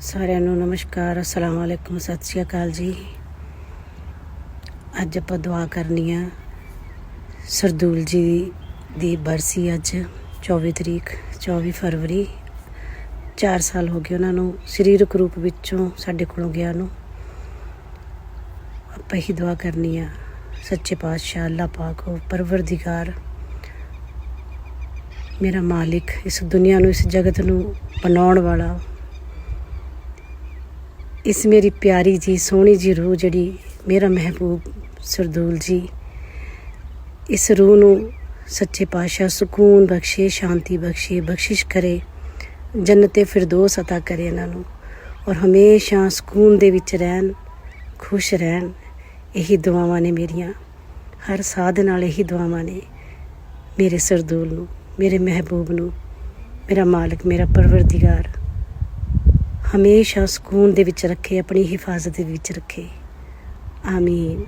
ਸਾਰਿਆਂ ਨੂੰ ਨਮਸਕਾਰ, ਅਸਲਾਮ ਵਾਲੇਕੁਮ ਸਤਿ ਸ਼੍ਰੀ ਅਕਾਲ ਜੀ। ਅੱਜ ਆਪਾਂ ਦੁਆ ਕਰਨੀ ਆ ਸਰਦੂਲ ਜੀ ਦੀ ਬਰਸੀ ਅੱਜ 24 ਤਰੀਕ 24 ਫਰਵਰੀ। 4 ਸਾਲ ਹੋ ਗਏ ਉਹਨਾਂ ਨੂੰ, ਸਰੀਰਕ ਰੂਪ ਵਿੱਚੋਂ ਸਾਡੇ ਕੋਲੋਂ ਗਿਆ ਨੂੰ। ਆਪਾਂ ਹੀ ਦੁਆ ਕਰਨੀ ਆ, ਸੱਚੇ ਪਾਤਸ਼ਾਹ, ਅੱਲਾਹ ਪਾਕ ਹੋ ਪਰਵਰਦੀਗਾਰ, ਮੇਰਾ ਮਾਲਿਕ ਇਸ ਦੁਨੀਆ ਨੂੰ, ਇਸ ਜਗਤ ਨੂੰ ਬਣਾਉਣ ਵਾਲਾ ਇਸ ਮੇਰੀ ਪਿਆਰੀ ਜੀ ਸੋਹਣੀ ਜੀ ਰੂਹ ਜਿਹੜੀ ਮੇਰਾ ਮਹਿਬੂਬ ਸਰਦੂਲ ਜੀ ਇਸ ਰੂਹ ਨੂੰ ਸੱਚੇ ਪਾਤਸ਼ਾਹ ਸਕੂਨ ਬਖਸ਼ੇ ਸ਼ਾਂਤੀ ਬਖਸ਼ੇ ਬਖਸ਼ਿਸ਼ ਕਰੇ ਜੰਨਤੇ ਫਿਰਦੌਸ عطا ਕਰੇ ਇਹਨਾਂ ਨੂੰ ਔਰ ਹਮੇਸ਼ਾ ਸਕੂਨ ਦੇ ਵਿੱਚ ਰਹਿਣ ਖੁਸ਼ ਰਹਿਣ ਇਹੀ ਦੁਆਵਾਂ ਨੇ ਮੇਰੀਆਂ ਹਰ ਸਾਧ ਨਾਲ ਇਹੀ ਦੁਆਵਾਂ ਨੇ ਮੇਰੇ ਸਰਦੂਲ ਨੂੰ ਮੇਰੇ ਮਹਿਬੂਬ ਨੂੰ ਮੇਰਾ ਮਾਲਕ ਮੇਰਾ ਪਰਵਰਦੀਗਾਰ ਹਮੇਸ਼ਾ ਸਕੂਨ ਦੇ ਵਿੱਚ ਰੱਖੇ, ਆਪਣੀ ਹਿਫਾਜ਼ਤ ਦੇ ਵਿੱਚ ਰੱਖੇ। ਆਮੀਨ।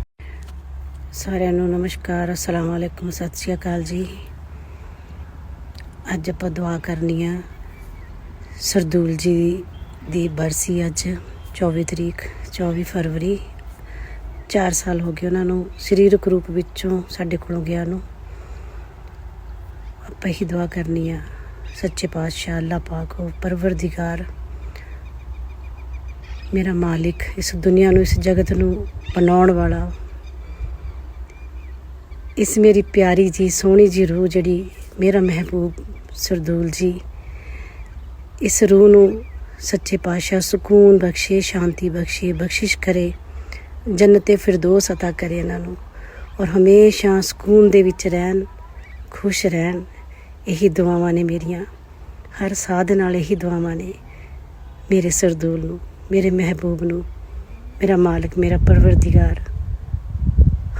ਸਾਰਿਆਂ ਨੂੰ ਨਮਸਕਾਰ, ਅਸਲਾਮ ਵਾਲੇਕੁਮ ਸਤਿ ਸ਼੍ਰੀ ਅਕਾਲ ਜੀ। ਅੱਜ ਆਪਾਂ ਦੁਆ ਕਰਨੀ ਆ ਸਰਦੂਲ ਜੀ ਦੀ ਬਰਸੀ ਅੱਜ 24 ਤਰੀਕ 24 ਫਰਵਰੀ। 4 ਸਾਲ ਹੋ ਗਏ ਉਹਨਾਂ ਨੂੰ, ਸਰੀਰਕ ਰੂਪ ਵਿੱਚੋਂ ਸਾਡੇ ਕੋਲੋਂ ਗਿਆ ਨੂੰ। ਆਪਾਂ ਹੀ ਦੁਆ ਕਰਨੀ ਆ, ਸੱਚੇ ਪਾਤਸ਼ਾਹ, ਅੱਲਾਹ ਪਾਕ ਹੋ ਪਰਵਰਦੀਗਾਰ ਮੇਰਾ ਮਾਲਿਕ ਇਸ ਦੁਨੀਆ ਨੂੰ ਇਸ ਜਗਤ ਨੂੰ ਬਣਾਉਣ ਵਾਲਾ ਇਸ ਮੇਰੀ ਪਿਆਰੀ ਜੀ ਸੋਹਣੀ ਜੀ ਰੂਹ ਜਿਹੜੀ ਮੇਰਾ ਮਹਿਬੂਬ ਸਰਦੂਲ ਜੀ ਇਸ ਰੂਹ ਨੂੰ ਸੱਚੇ ਪਾਤਸ਼ਾਹ ਸਕੂਨ ਬਖਸ਼ੇ ਸ਼ਾਂਤੀ ਬਖਸ਼ੇ ਬਖਸ਼ਿਸ਼ ਕਰੇ ਜੰਨਤੇ ਫਿਰਦੌਸ عطا ਕਰੇ ਇਹਨਾਂ ਨੂੰ ਔਰ ਹਮੇਸ਼ਾ ਸਕੂਨ ਦੇ ਵਿੱਚ ਰਹਿਣ ਖੁਸ਼ ਰਹਿਣ ਇਹੀ ਦੁਆਵਾਂ ਨੇ ਮੇਰੀਆਂ ਹਰ ਸਾਧ ਨਾਲ ਇਹੀ ਦੁਆਵਾਂ ਨੇ ਮੇਰੇ ਸਰਦੂਲ ਨੂੰ ਮੇਰੇ ਮਹਿਬੂਬ ਨੂੰ, ਮੇਰਾ ਮਾਲਕ, ਮੇਰਾ ਪਰਵਰਦੀਗਾਰ।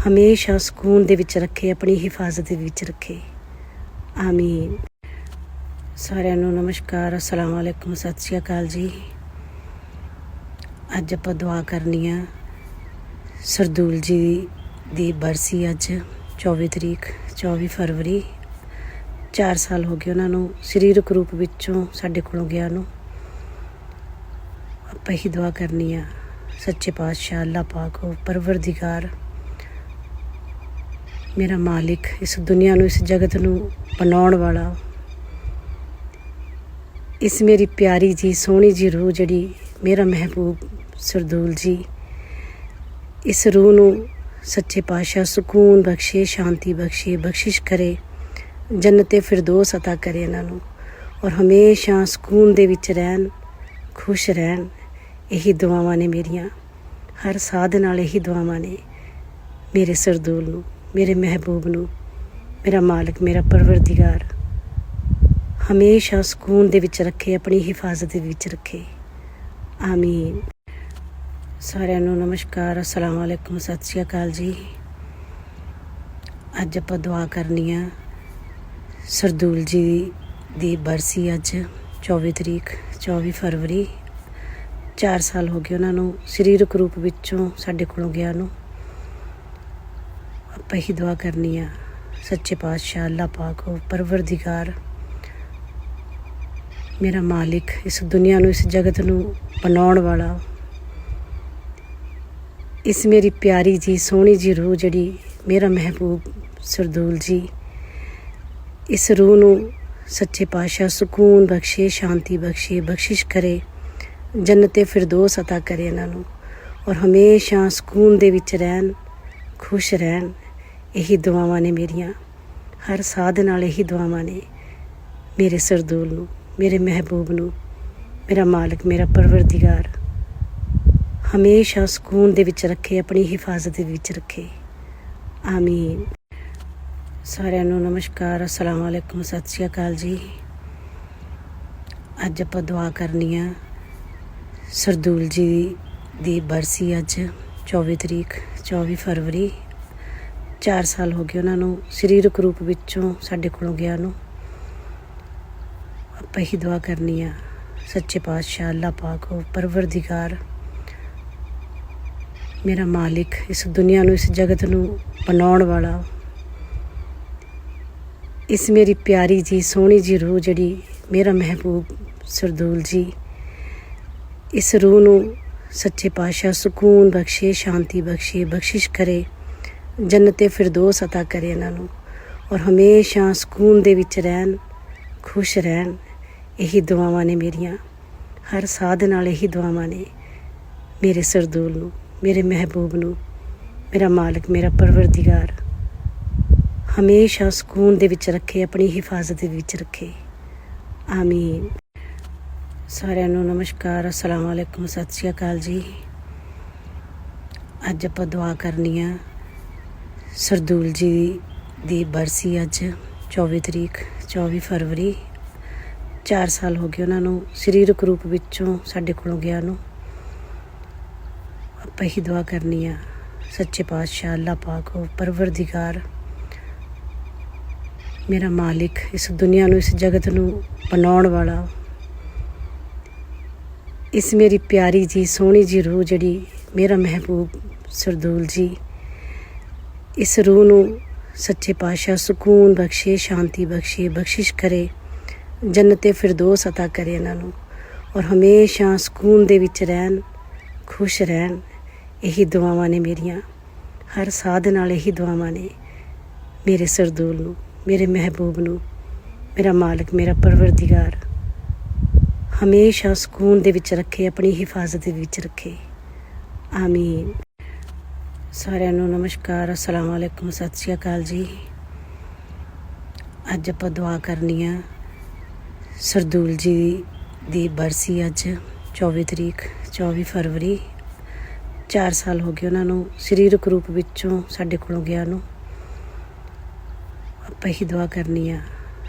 ਹਮੇਸ਼ਾ ਸਕੂਨ ਦੇ ਵਿੱਚ ਰੱਖੇ, ਆਪਣੀ ਹਿਫਾਜ਼ਤ ਦੇ ਵਿੱਚ ਰੱਖੇ। ਆਮੀਨ। ਸਾਰਿਆਂ ਨੂੰ ਨਮਸਕਾਰ, ਅਸਲਾਮ ਵਾਲੇਕੁਮ ਸਤਿ ਸ਼੍ਰੀ ਅਕਾਲ ਜੀ। ਅੱਜ ਆਪਾਂ ਦੁਆ ਕਰਨੀ ਆ, ਸਰਦੂਲ ਜੀ ਦੀ ਬਰਸੀ ਅੱਜ 24 ਤਰੀਕ 24 ਫਰਵਰੀ। 4 ਸਾਲ ਹੋ ਗਏ ਉਹਨਾਂ ਨੂੰ, ਸਰੀਰਕ ਰੂਪ ਵਿੱਚੋਂ ਸਾਡੇ ਕੋਲੋਂ ਗਿਆ ਨੂੰ ਆਪਾਂ ਹੀ ਦੁਆ ਕਰਨੀ ਆ ਸੱਚੇ ਪਾਤਸ਼ਾਹ ਅੱਲਾਹ ਪਾਕ ਹੋ ਪਰਵਰਦੀਗਾਰ ਮੇਰਾ ਮਾਲਿਕ ਇਸ ਦੁਨੀਆ ਨੂੰ ਇਸ ਜਗਤ ਨੂੰ ਬਣਾਉਣ ਵਾਲਾ ਇਸ ਮੇਰੀ ਪਿਆਰੀ ਜੀ ਸੋਹਣੀ ਜੀ ਰੂਹ ਜਿਹੜੀ ਮੇਰਾ ਮਹਿਬੂਬ ਸਰਦੂਲ ਜੀ ਇਸ ਰੂਹ ਨੂੰ ਸੱਚੇ ਪਾਤਸ਼ਾਹ ਸਕੂਨ ਬਖਸ਼ੇ ਸ਼ਾਂਤੀ ਬਖਸ਼ੇ ਬਖਸ਼ਿਸ਼ ਕਰੇ ਜੰਨਤੇ ਫਿਰਦੌਸ عطا ਕਰੇ ਇਹਨਾਂ ਨੂੰ ਔਰ ਹਮੇਸ਼ਾ ਸਕੂਨ ਦੇ ਵਿੱਚ ਰਹਿਣ ਖੁਸ਼ ਰਹਿਣ ਇਹੀ ਦੁਆਵਾਂ ਨੇ ਮੇਰੀਆਂ। ਹਰ ਸਾਧ ਨਾਲ ਇਹੀ ਦੁਆਵਾਂ ਨੇ ਮੇਰੇ ਸਰਦੂਲ ਨੂੰ, ਮੇਰੇ ਮਹਿਬੂਬ ਨੂੰ, ਮੇਰਾ ਮਾਲਕ, ਮੇਰਾ ਪਰਵਰਦੀਗਾਰ। ਹਮੇਸ਼ਾ ਸਕੂਨ ਦੇ ਵਿੱਚ ਰੱਖੇ, ਆਪਣੀ ਹਿਫਾਜ਼ਤ ਦੇ ਵਿੱਚ ਰੱਖੇ। ਆਮੀਨ। ਸਾਰਿਆਂ ਨੂੰ ਨਮਸਕਾਰ, ਅਸਲਾਮ ਵਾਲੇਕੁਮ ਸਤਿ ਸ਼੍ਰੀ ਅਕਾਲ ਜੀ। ਅੱਜ ਆਪਾਂ ਦੁਆ ਕਰਨੀ ਆ ਸਰਦੂਲ ਜੀ ਦੀ ਬਰਸੀ ਅੱਜ 24 ਤਰੀਕ 24 ਫਰਵਰੀ। 4 ਸਾਲ ਹੋ ਗਏ ਉਹਨਾਂ ਨੂੰ, ਸਰੀਰਕ ਰੂਪ ਵਿੱਚੋਂ ਸਾਡੇ ਕੋਲੋਂ ਗਿਆ ਨੂੰ ਆਪਾਂ ਹੀ ਦੁਆ ਕਰਨੀ ਆ, ਸੱਚੇ ਪਾਤਸ਼ਾਹ ਅੱਲਾਹ ਪਾਕ ਹੋ ਪਰਵਰਦੀਗਾਰ, ਮੇਰਾ ਮਾਲਿਕ ਇਸ ਦੁਨੀਆ ਨੂੰ, ਇਸ ਜਗਤ ਨੂੰ ਬਣਾਉਣ ਵਾਲਾ। ਇਸ ਮੇਰੀ ਪਿਆਰੀ ਜੀ, ਸੋਹਣੀ ਜੀ ਰੂਹ ਜਿਹੜੀ ਮੇਰਾ ਮਹਿਬੂਬ ਸਰਦੂਲ ਜੀ, ਇਸ ਰੂਹ ਨੂੰ ਸੱਚੇ ਪਾਤਸ਼ਾਹ ਸਕੂਨ ਬਖਸ਼ੇ, ਸ਼ਾਂਤੀ ਬਖਸ਼ੇ, ਬਖਸ਼ਿਸ਼ ਕਰੇ। ਜੰਨਤੇ ਫਿਰਦੌਸ عطا ਕਰੇ ਇਹਨਾਂ ਨੂੰ ਔਰ ਹਮੇਸ਼ਾ ਸਕੂਨ ਦੇ ਵਿੱਚ ਰਹਿਣ ਖੁਸ਼ ਰਹਿਣ ਇਹੀ ਦੁਆਵਾਂ ਨੇ ਮੇਰੀਆਂ ਹਰ ਸਾਧ ਨਾਲ ਇਹੀ ਦੁਆਵਾਂ ਨੇ ਮੇਰੇ ਸਰਦੂਲ ਨੂੰ ਮੇਰੇ ਮਹਿਬੂਬ ਨੂੰ ਮੇਰਾ ਮਾਲਕ ਮੇਰਾ ਪਰਵਰਦੀਗਾਰ ਹਮੇਸ਼ਾ ਸਕੂਨ ਦੇ ਵਿੱਚ ਰੱਖੇ ਆਪਣੀ ਹਿਫਾਜ਼ਤ ਦੇ ਵਿੱਚ ਰੱਖੇ ਆਮੀਨ ਸਾਰਿਆਂ ਨੂੰ ਨਮਸਕਾਰ ਅਸਲਾਮ ਵਾਲੇਕੁਮ ਸਤਿ ਸ਼੍ਰੀ ਅਕਾਲ ਜੀ ਅੱਜ ਆਪਾਂ ਦੁਆ ਕਰਨੀ ਆ ਸਰਦੂਲ ਜੀ ਦੀ ਬਰਸੀ ਅੱਜ 24 ਤਰੀਕ 24 ਫਰਵਰੀ। 4 ਸਾਲ ਹੋ ਗਏ ਉਹਨਾਂ ਨੂੰ, ਸਰੀਰਕ ਰੂਪ ਵਿੱਚੋਂ ਸਾਡੇ ਕੋਲੋਂ ਗਿਆ ਨੂੰ। ਆਪਾਂ ਹੀ ਦੁਆ ਕਰਨੀ ਆ, ਸੱਚੇ ਪਾਤਸ਼ਾਹ, ਅੱਲਾਹ ਪਾਕ ਹੋ ਪਰਵਰਦੀਗਾਰ। ਮੇਰਾ ਮਾਲਿਕ ਇਸ ਦੁਨੀਆ ਨੂੰ, ਇਸ ਜਗਤ ਨੂੰ ਬਣਾਉਣ ਵਾਲਾ। ਇਸ ਮੇਰੀ ਪਿਆਰੀ ਜੀ, ਸੋਹਣੀ ਜੀ ਰੂਹ ਜਿਹੜੀ ਮੇਰਾ ਮਹਿਬੂਬ ਸਰਦੂਲ ਜੀ ਇਸ ਰੂਹ ਨੂੰ ਸੱਚੇ ਪਾਤਸ਼ਾਹ ਸਕੂਨ ਬਖਸ਼ੇ ਸ਼ਾਂਤੀ ਬਖਸ਼ੇ ਬਖਸ਼ਿਸ਼ ਕਰੇ ਜੰਨਤੇ ਫਿਰਦੌਸ عطا ਕਰੇ ਇਹਨਾਂ ਨੂੰ ਔਰ ਹਮੇਸ਼ਾ ਸਕੂਨ ਦੇ ਵਿੱਚ ਰਹਿਣ ਖੁਸ਼ ਰਹਿਣ ਇਹੀ ਦੁਆਵਾਂ ਨੇ ਮੇਰੀਆਂ ਹਰ ਸਾਹ ਦੇ ਨਾਲ ਇਹੀ ਦੁਆਵਾਂ ਨੇ ਮੇਰੇ ਸਰਦੂਲ ਨੂੰ ਮੇਰੇ ਮਹਿਬੂਬ ਨੂੰ ਮੇਰਾ ਮਾਲਕ ਮੇਰਾ ਪਰਵਰਦੀਗਾਰ ਹਮੇਸ਼ਾ ਸਕੂਨ ਦੇ ਵਿੱਚ ਰੱਖੇ ਆਪਣੀ ਹਿਫਾਜ਼ਤ ਦੇ ਵਿੱਚ ਰੱਖੇ ਆਮੀਨ ਸਾਰਿਆਂ ਨੂੰ ਨਮਸਕਾਰ, ਅਸਲਾਮ ਵਾਲੇਕੁਮ ਸਤਿ ਸ਼੍ਰੀ ਅਕਾਲ ਜੀ। ਅੱਜ ਆਪਾਂ ਦੁਆ ਕਰਨੀ ਆ ਸਰਦੂਲ ਜੀ ਦੀ ਬਰਸੀ ਅੱਜ 24 ਤਰੀਕ 24 ਫਰਵਰੀ। 4 ਸਾਲ ਹੋ ਗਏ ਉਹਨਾਂ ਨੂੰ, ਸਰੀਰਕ ਰੂਪ ਵਿੱਚੋਂ ਸਾਡੇ ਕੋਲੋਂ ਗਿਆ ਨੂੰ। ਆਪਾਂ ਹੀ ਦੁਆ ਕਰਨੀ ਆ, ਸੱਚੇ ਪਾਤਸ਼ਾਹ, ਅੱਲਾਹ ਪਾਕ, ਉਹ ਪਰਵਰਦੀਗਾਰ। ਮੇਰਾ ਮਾਲਿਕ ਇਸ ਦੁਨੀਆ ਨੂੰ, ਇਸ ਜਗਤ ਨੂੰ ਬਣਾਉਣ ਵਾਲਾ ਇਸ ਮੇਰੀ ਪਿਆਰੀ ਜੀ ਸੋਹਣੀ ਜੀ ਰੂਹ ਜਿਹੜੀ ਮੇਰਾ ਮਹਿਬੂਬ ਸਰਦੂਲ ਜੀ ਇਸ ਰੂਹ ਨੂੰ ਸੱਚੇ ਪਾਤਸ਼ਾਹ ਸਕੂਨ ਬਖਸ਼ੇ ਸ਼ਾਂਤੀ ਬਖਸ਼ੇ ਬਖਸ਼ਿਸ਼ ਕਰੇ ਜੰਨਤੇ ਫਿਰਦੌਸ عطا ਕਰੇ ਇਹਨਾਂ ਨੂੰ ਔਰ ਹਮੇਸ਼ਾ ਸਕੂਨ ਦੇ ਵਿੱਚ ਰਹਿਣ ਖੁਸ਼ ਰਹਿਣ ਇਹੀ ਦੁਆਵਾਂ ਨੇ ਮੇਰੀਆਂ ਹਰ ਸਾਹ ਦੇ ਨਾਲ ਇਹੀ ਦੁਆਵਾਂ ਨੇ ਮੇਰੇ ਸਰਦੂਲ ਨੂੰ ਮੇਰੇ ਮਹਿਬੂਬ ਨੂੰ ਮੇਰਾ ਮਾਲਕ ਮੇਰਾ ਪਰਵਰਦੀਗਾਰ ਹਮੇਸ਼ਾ ਸਕੂਨ ਦੇ ਵਿੱਚ ਰੱਖੇ, ਆਪਣੀ ਹਿਫਾਜ਼ਤ ਦੇ ਵਿੱਚ ਰੱਖੇ। ਆਮੀਨ। ਸਾਰਿਆਂ ਨੂੰ ਨਮਸਕਾਰ, ਅਸਲਾਮ ਵਾਲੇਕੁਮ ਸਤਿ ਸ਼੍ਰੀ ਅਕਾਲ ਜੀ। ਅੱਜ ਆਪਾਂ ਦੁਆ ਕਰਨੀ ਆ ਸਰਦੂਲ ਜੀ ਦੀ ਬਰਸੀ ਅੱਜ 24 ਤਰੀਕ 24 ਫਰਵਰੀ। 4 ਸਾਲ ਹੋ ਗਏ ਉਹਨਾਂ ਨੂੰ, ਸਰੀਰਕ ਰੂਪ ਵਿੱਚੋਂ ਸਾਡੇ ਕੋਲੋਂ ਗਿਆ ਨੂੰ। ਆਪਾਂ ਹੀ ਦੁਆ ਕਰਨੀ ਆ,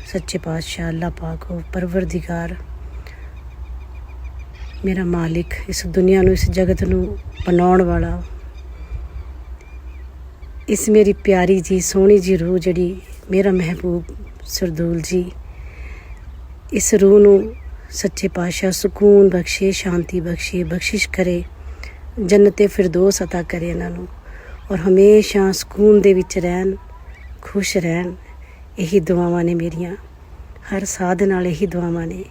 ਸੱਚੇ ਪਾਤਸ਼ਾਹ, ਅੱਲਾਹ ਪਾਕ ਉਹ ਪਰਵਰਦੀਗਾਰ ਮੇਰਾ ਮਾਲਿਕ ਇਸ ਦੁਨੀਆ ਨੂੰ ਇਸ ਜਗਤ ਨੂੰ ਬਣਾਉਣ ਵਾਲਾ ਇਸ ਮੇਰੀ ਪਿਆਰੀ ਜੀ ਸੋਹਣੀ ਜੀ ਰੂਹ ਜਿਹੜੀ ਮੇਰਾ ਮਹਿਬੂਬ ਸਰਦੂਲ ਜੀ ਇਸ ਰੂਹ ਨੂੰ ਸੱਚੇ ਪਾਤਸ਼ਾਹ ਸਕੂਨ ਬਖਸ਼ੇ ਸ਼ਾਂਤੀ ਬਖਸ਼ੇ ਬਖਸ਼ਿਸ਼ ਕਰੇ ਜੰਨਤੇ ਫਿਰਦੌਸ عطا ਕਰੇ ਇਹਨਾਂ ਨੂੰ ਔਰ ਹਮੇਸ਼ਾ ਸਕੂਨ ਦੇ ਵਿੱਚ ਰਹਿਣ ਖੁਸ਼ ਰਹਿਣ ਇਹੀ ਦੁਆਵਾਂ ਨੇ ਮੇਰੀਆਂ ਹਰ ਸਾਹ ਦੇ ਨਾਲ ਇਹੀ ਦੁਆਵਾਂ ਨੇ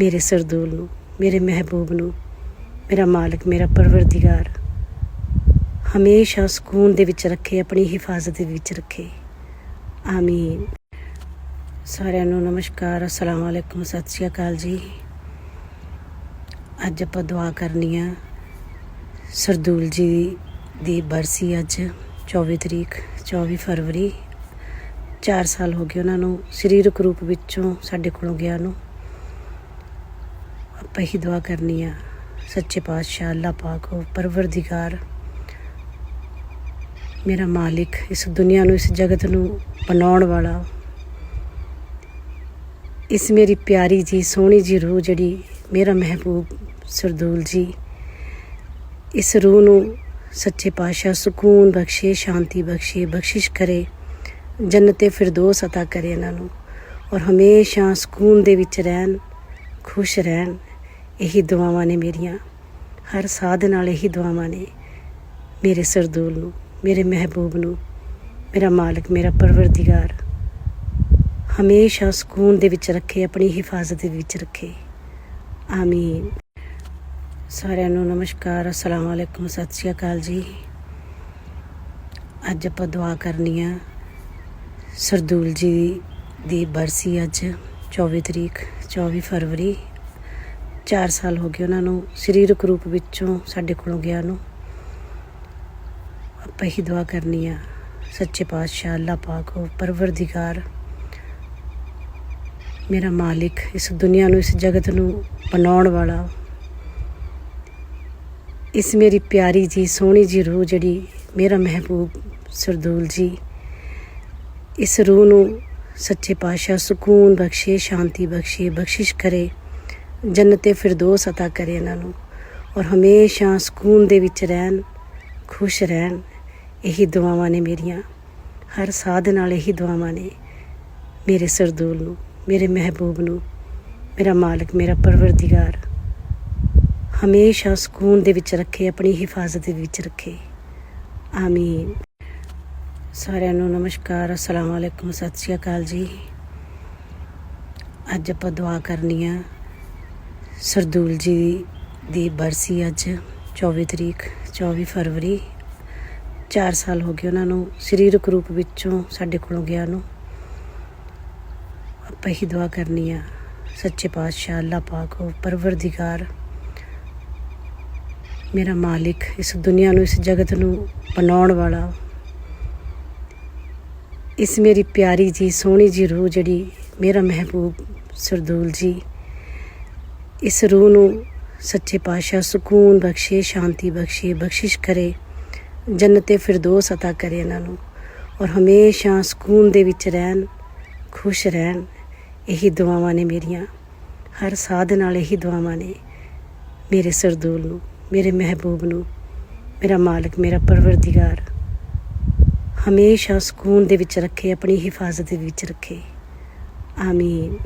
ਮੇਰੇ ਸਰਦੂਲ ਨੂੰ ਮੇਰੇ ਮਹਿਬੂਬ ਨੂੰ, ਮੇਰਾ ਮਾਲਕ, ਮੇਰਾ ਪਰਵਰਦੀਗਾਰ। ਹਮੇਸ਼ਾ ਸਕੂਨ ਦੇ ਵਿੱਚ ਰੱਖੇ, ਆਪਣੀ ਹਿਫਾਜ਼ਤ ਦੇ ਵਿੱਚ ਰੱਖੇ। ਆਮੀਨ। ਸਾਰਿਆਂ ਨੂੰ ਨਮਸਕਾਰ, ਅਸਲਾਮ ਵਾਲੇਕੁਮ ਸਤਿ ਸ਼੍ਰੀ ਅਕਾਲ ਜੀ। ਅੱਜ ਆਪਾਂ ਦੁਆ ਕਰਨੀ ਆ, ਸਰਦੂਲ ਜੀ ਦੀ ਬਰਸੀ ਅੱਜ 24 ਤਰੀਕ 24 ਫਰਵਰੀ। 4 ਸਾਲ ਹੋ ਗਏ ਉਹਨਾਂ ਨੂੰ, ਸਰੀਰਕ ਰੂਪ ਵਿੱਚੋਂ ਸਾਡੇ ਕੋਲੋਂ ਗਿਆ ਨੂੰ ਆਪਾਂ ਹੀ ਦੁਆ ਕਰਨੀ ਆ ਸੱਚੇ ਪਾਤਸ਼ਾਹ ਅੱਲਾਹ ਪਾਕ ਉਹ ਪਰਵਰਦੀਗਾਰ ਮੇਰਾ ਮਾਲਿਕ ਇਸ ਦੁਨੀਆ ਨੂੰ ਇਸ ਜਗਤ ਨੂੰ ਬਣਾਉਣ ਵਾਲਾ ਇਸ ਮੇਰੀ ਪਿਆਰੀ ਜੀ ਸੋਹਣੀ ਜੀ ਰੂਹ ਜਿਹੜੀ ਮੇਰਾ ਮਹਿਬੂਬ ਸਰਦੂਲ ਜੀ ਇਸ ਰੂਹ ਨੂੰ ਸੱਚੇ ਪਾਤਸ਼ਾਹ ਸਕੂਨ ਬਖਸ਼ੇ ਸ਼ਾਂਤੀ ਬਖਸ਼ੇ ਬਖਸ਼ਿਸ਼ ਕਰੇ ਜੰਨਤੇ ਫਿਰਦੌਸ عطا ਕਰੇ ਇਹਨਾਂ ਨੂੰ ਔਰ ਹਮੇਸ਼ਾ ਸਕੂਨ ਦੇ ਵਿੱਚ ਰਹਿਣ ਖੁਸ਼ ਰਹਿਣ ਇਹੀ ਦੁਆਵਾਂ ਨੇ ਮੇਰੀਆਂ। ਹਰ ਸਾਹ ਦੇ ਨਾਲ ਇਹੀ ਦੁਆਵਾਂ ਨੇ ਮੇਰੇ ਸਰਦੂਲ ਨੂੰ, ਮੇਰੇ ਮਹਿਬੂਬ ਨੂੰ, ਮੇਰਾ ਮਾਲਕ, ਮੇਰਾ ਪਰਵਰਦੀਗਾਰ। ਹਮੇਸ਼ਾ ਸਕੂਨ ਦੇ ਵਿੱਚ ਰੱਖੇ, ਆਪਣੀ ਹਿਫਾਜ਼ਤ ਦੇ ਵਿੱਚ ਰੱਖੇ। ਆਮੀਨ। ਸਾਰਿਆਂ ਨੂੰ ਨਮਸਕਾਰ, ਅਸਲਾਮ ਵਾਲੇਕੁਮ ਸਤਿ ਸ਼੍ਰੀ ਅਕਾਲ ਜੀ। ਅੱਜ ਆਪਾਂ ਦੁਆ ਕਰਨੀ ਆ ਸਰਦੂਲ ਜੀ ਦੀ ਬਰਸੀ ਅੱਜ 24 ਤਰੀਕ 24 ਫਰਵਰੀ। 4 ਸਾਲ ਹੋ ਗਏ ਉਹਨਾਂ ਨੂੰ, ਸਰੀਰਕ ਰੂਪ ਵਿੱਚੋਂ ਸਾਡੇ ਕੋਲੋਂ ਗਿਆ ਨੂੰ ਆਪਾਂ ਹੀ ਦੁਆ ਕਰਨੀ ਆ, ਸੱਚੇ ਪਾਤਸ਼ਾਹ, ਅੱਲਾਹ ਪਾਕ ਉਹ ਪਰਵਰਦੀਗਾਰ, ਮੇਰਾ ਮਾਲਿਕ ਇਸ ਦੁਨੀਆ ਨੂੰ, ਇਸ ਜਗਤ ਨੂੰ ਬਣਾਉਣ ਵਾਲਾ। ਇਸ ਮੇਰੀ ਪਿਆਰੀ ਜੀ, ਸੋਹਣੀ ਜੀ ਰੂਹ ਜਿਹੜੀ ਮੇਰਾ ਮਹਿਬੂਬ ਸਰਦੂਲ ਜੀ, ਇਸ ਰੂਹ ਨੂੰ ਸੱਚੇ ਪਾਤਸ਼ਾਹ ਸਕੂਨ ਬਖਸ਼ੇ, ਸ਼ਾਂਤੀ ਬਖਸ਼ੇ, ਬਖਸ਼ਿਸ਼ ਕਰੇ। ਜੰਨਤੇ ਫਿਰਦੌਸ عطا ਕਰੇ ਇਹਨਾਂ ਨੂੰ ਔਰ ਹਮੇਸ਼ਾ ਸਕੂਨ ਦੇ ਵਿੱਚ ਰਹਿਣ ਖੁਸ਼ ਰਹਿਣ ਇਹੀ ਦੁਆਵਾਂ ਨੇ ਮੇਰੀਆਂ ਹਰ ਸਾਹ ਦੇ ਨਾਲ ਇਹੀ ਦੁਆਵਾਂ ਨੇ ਮੇਰੇ ਸਰਦੂਲ ਨੂੰ ਮੇਰੇ ਮਹਿਬੂਬ ਨੂੰ ਮੇਰਾ ਮਾਲਕ ਮੇਰਾ ਪਰਵਰਦੀਗਾਰ ਹਮੇਸ਼ਾ ਸਕੂਨ ਦੇ ਵਿੱਚ ਰੱਖੇ ਆਪਣੀ ਹਿਫਾਜ਼ਤ ਦੇ ਵਿੱਚ ਰੱਖੇ ਆਮੀਨ ਸਾਰਿਆਂ ਨੂੰ ਨਮਸਕਾਰ ਅਸਲਾਮ ਵਾਲੇਕੁਮ ਸਤਿ ਸ਼੍ਰੀ ਅਕਾਲ ਜੀ ਅੱਜ ਆਪਾਂ ਦੁਆ ਕਰਨੀ ਆ ਸਰਦੂਲ ਜੀ ਦੀ ਬਰਸੀ ਅੱਜ 24 ਤਰੀਕ 24 ਫਰਵਰੀ। 4 ਸਾਲ ਹੋ ਗਏ ਉਹਨਾਂ ਨੂੰ, ਸਰੀਰਕ ਰੂਪ ਵਿੱਚੋਂ ਸਾਡੇ ਕੋਲੋਂ ਗਿਆ ਨੂੰ। ਆਪਾਂ ਹੀ ਦੁਆ ਕਰਨੀ ਆ, ਸੱਚੇ ਪਾਤਸ਼ਾਹ, ਅੱਲਾਹ ਪਾਕ ਉਹ ਪਰਵਰਦੀਗਾਰ। ਮੇਰਾ ਮਾਲਿਕ ਇਸ ਦੁਨੀਆ ਨੂੰ, ਇਸ ਜਗਤ ਨੂੰ ਬਣਾਉਣ ਵਾਲਾ। ਇਸ ਮੇਰੀ ਪਿਆਰੀ ਜੀ, ਸੋਹਣੀ ਜੀ ਰੂਹ ਜਿਹੜੀ ਮੇਰਾ ਮਹਿਬੂਬ ਸਰਦੂਲ ਜੀ ਇਸ ਰੂਹ ਨੂੰ ਸੱਚੇ ਪਾਤਸ਼ਾਹ ਸਕੂਨ ਬਖਸ਼ੇ ਸ਼ਾਂਤੀ ਬਖਸ਼ੇ ਬਖਸ਼ਿਸ਼ ਕਰੇ ਜੰਨਤੇ ਫਿਰਦੌਸ عطا ਕਰੇ ਇਹਨਾਂ ਨੂੰ ਔਰ ਹਮੇਸ਼ਾ ਸਕੂਨ ਦੇ ਵਿੱਚ ਰਹਿਣ ਖੁਸ਼ ਰਹਿਣ ਇਹੀ ਦੁਆਵਾਂ ਨੇ ਮੇਰੀਆਂ ਹਰ ਸਾਹ ਦੇ ਨਾਲ ਇਹੀ ਦੁਆਵਾਂ ਨੇ ਮੇਰੇ ਸਰਦੂਲ ਨੂੰ ਮੇਰੇ ਮਹਿਬੂਬ ਨੂੰ ਮੇਰਾ ਮਾਲਕ ਮੇਰਾ ਪਰਵਰਦੀਗਾਰ ਹਮੇਸ਼ਾ ਸਕੂਨ ਦੇ ਵਿੱਚ ਰੱਖੇ ਆਪਣੀ ਹਿਫਾਜ਼ਤ ਦੇ ਵਿੱਚ ਰੱਖੇ ਆਮੀਨ